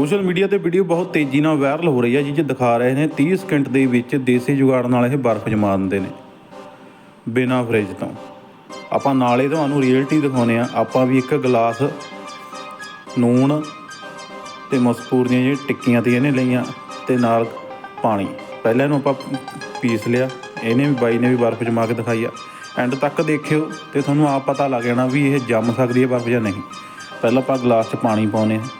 Social media ਤੇ video ਬਹੁਤ ਤੇਜ਼ੀ ਨਾਲ ਵਾਇਰਲ ਹੋ ਰਹੀ ਹੈ, ਜਿਸ 'ਚ ਦਿਖਾ ਰਹੇ ਨੇ 30 ਸਕਿੰਟ ਦੇ ਵਿੱਚ ਦੇਸੀ ਜੁਗਾੜ ਨਾਲ ਇਹ ਬਰਫ਼ ਜਮਾ ਦਿੰਦੇ ਨੇ। ਬਿਨਾਂ ਫ੍ਰਿਜ ਤੋਂ। ਆਪਾਂ ਨਾਲੇ ਤੁਹਾਨੂੰ ਰੀਅਲਟੀ ਦਿਖਾਉਨੇ ਆ ਆਪਾਂ ਵੀ ਇੱਕ ਗਲਾਸ ਨੂਣ ਤੇ ਮਸਕੂਰ ਦੀਆਂ ਜਿਹੜੀਆਂ ਟਿੱਕੀਆਂ ਤੇ ਇਹਨੇ ਲਈਆਂ ਤੇ ਨਾਲ ਪਾਣੀ। ਪਹਿਲਾਂ ਇਹਨੂੰ ਆਪਾਂ ਪੀਸ ਲਿਆ। ਇਹਨੇ ਵੀ ਬਾਈ ਨੇ ਵੀ ਬਰਫ਼ ਜਮਾ ਕੇ ਦਿਖਾਈ ਆ। ਐਂਡ ਤੱਕ ਦੇਖਿਓ ਤੇ ਤੁਹਾਨੂੰ ਆਪ ਪਤਾ ਲੱਗ ਜਾਣਾ ਵੀ ਇਹ ਜੰਮ ਸਕਦੀ ਹੈ ਬਰਫ਼ ਜਾਂ ਨਹੀਂ। ਪਹਿਲਾਂ ਆਪਾਂ ਗਲਾਸ 'ਚ ਪਾਣੀ ਪਾਉਨੇ ਆ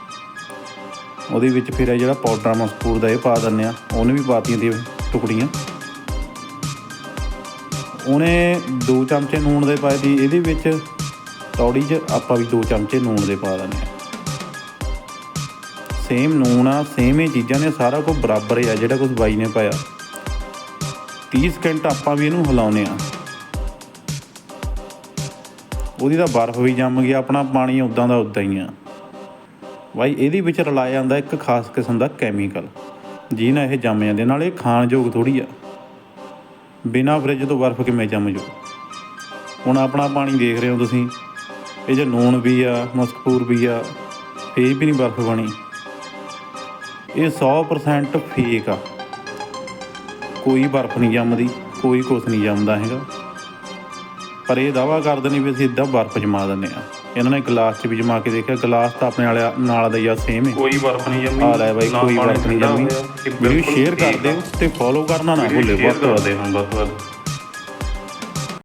ਉਹਦੇ ਵਿੱਚ ਫਿਰ ਇਹ ਜਿਹੜਾ ਪਾਊਡਰ ਮਸਕੂਰ ਦਾ ਇਹ ਪਾ ਦਿੰਦੇ ਆ। ਉਹਨੇ ਵੀ ਪਾਤੀਆਂ ਦੀ ਟੁਕੜੀਆਂ। ਉਹਨੇ 2 ਚਮਚੇ ਨੂਣ ਦੇ ਪਾਏ ਦੀ ਇਹਦੇ ਵਿੱਚ ਤੌੜੀ 'ਚ ਆਪਾਂ ਵੀ 2 ਚਮਚੇ ਨੂਣ ਦੇ ਪਾ ਦਿੰਦੇ ਆ। ਸੇਮ ਨੂਣ ਆ, ਸੇਮ ਹੀ ਚੀਜ਼ਾਂ ਨੇ, ਸਾਰਾ ਕੁਝ ਬਰਾਬਰ ਹੀ ਆ, ਜਿਹੜਾ ਕੁਝ ਬਾਈ ਨੇ ਪਾਇਆ। 30 ਸਕਿੰਟ ਆਪਾਂ ਵੀ ਇਹਨੂੰ ਹਿਲਾਉਨੇ ਆ। ਉਹਦੀ ਤਾਂ ਬਰਫ਼ ਵੀ ਜੰਮ ਗਿਆ ਆਪਣਾ ਪਾਣੀ ਉਦਾਂ ਦਾ ਉਦਾਂ ਹੀ ਆ। ਬਾਈ, ਇਹਦੇ ਵਿੱਚ ਰਲਾਇਆ ਜਾਂਦਾ ਇੱਕ ਖਾਸ ਕਿਸਮ ਦਾ ਕੈਮੀਕਲ ਜਿਹਦੇ ਨਾਲ ਇਹ ਜੰਮ ਜਾਂਦੇ ਨਾਲ ਇਹ ਖਾਣਯੋਗ ਥੋੜੀ ਆ। ਬਿਨਾ ਫ੍ਰਿਜ ਤੋਂ ਬਰਫ਼ ਕਿਵੇਂ ਜੰਮ ਜੂ? ਹੁਣ ਆਪਣਾ ਪਾਣੀ ਦੇਖ ਰਹੇ ਹੋ ਤੁਸੀਂ। ਇਹ 'ਚ ਨੂਣ ਵੀ ਆ, ਮਸਕਪੂਰ ਵੀ ਆ, ਇਹ ਵੀ ਨਹੀਂ ਬਰਫ਼ ਬਣੀ। ਇਹ 100% ਫੇਕ ਆ। ਕੋਈ ਬਰਫ਼ ਨਹੀਂ ਜੰਮਦੀ, ਕੋਈ ਕੁਛ ਨਹੀਂ ਜੰਮਦਾ ਹੈਗਾ। ਪਰ ਇਹ ਦਾਵਾ ਕਰਦੇ ਨੇ ਵੀ ਅਸੀਂ ਇਦਾਂ ਬਰਫ਼ ਜਮਾ ਦਿੰਦੇ ਆ। ਇਹਨਾਂ ਨੇ ਗਲਾਸ 'ਚ ਵੀ ਜਮਾ ਕੇ ਦੇਖਿਆ। ਗਲਾਸ ਤਾਂ ਆਪਣੇ ਵਾਲੇ ਨਾਲ ਦਾ ਹੀ ਆ ਸੇਮ ਹੈ। ਕੋਈ ਬਰਫ ਨਹੀਂ ਜੰਮੀ। ਆ ਲੈ ਬਾਈ ਕੋਈ ਬਰਫ਼ ਨਹੀਂ ਜੰਮੀ। ਵੀਡੀਓ ਸ਼ੇਅਰ ਕਰ ਦਿਓ ਤੇ ਫੋਲੋ ਕਰਨਾ ਨਾ ਆ। ਭੁੱਲਿਓ ਸ਼ੇਅਰ ਵੱਧ ਤੋਂ ਵੱਧ ਕਰਦੇ ਹਾਂ ਬਸ ਬਸ।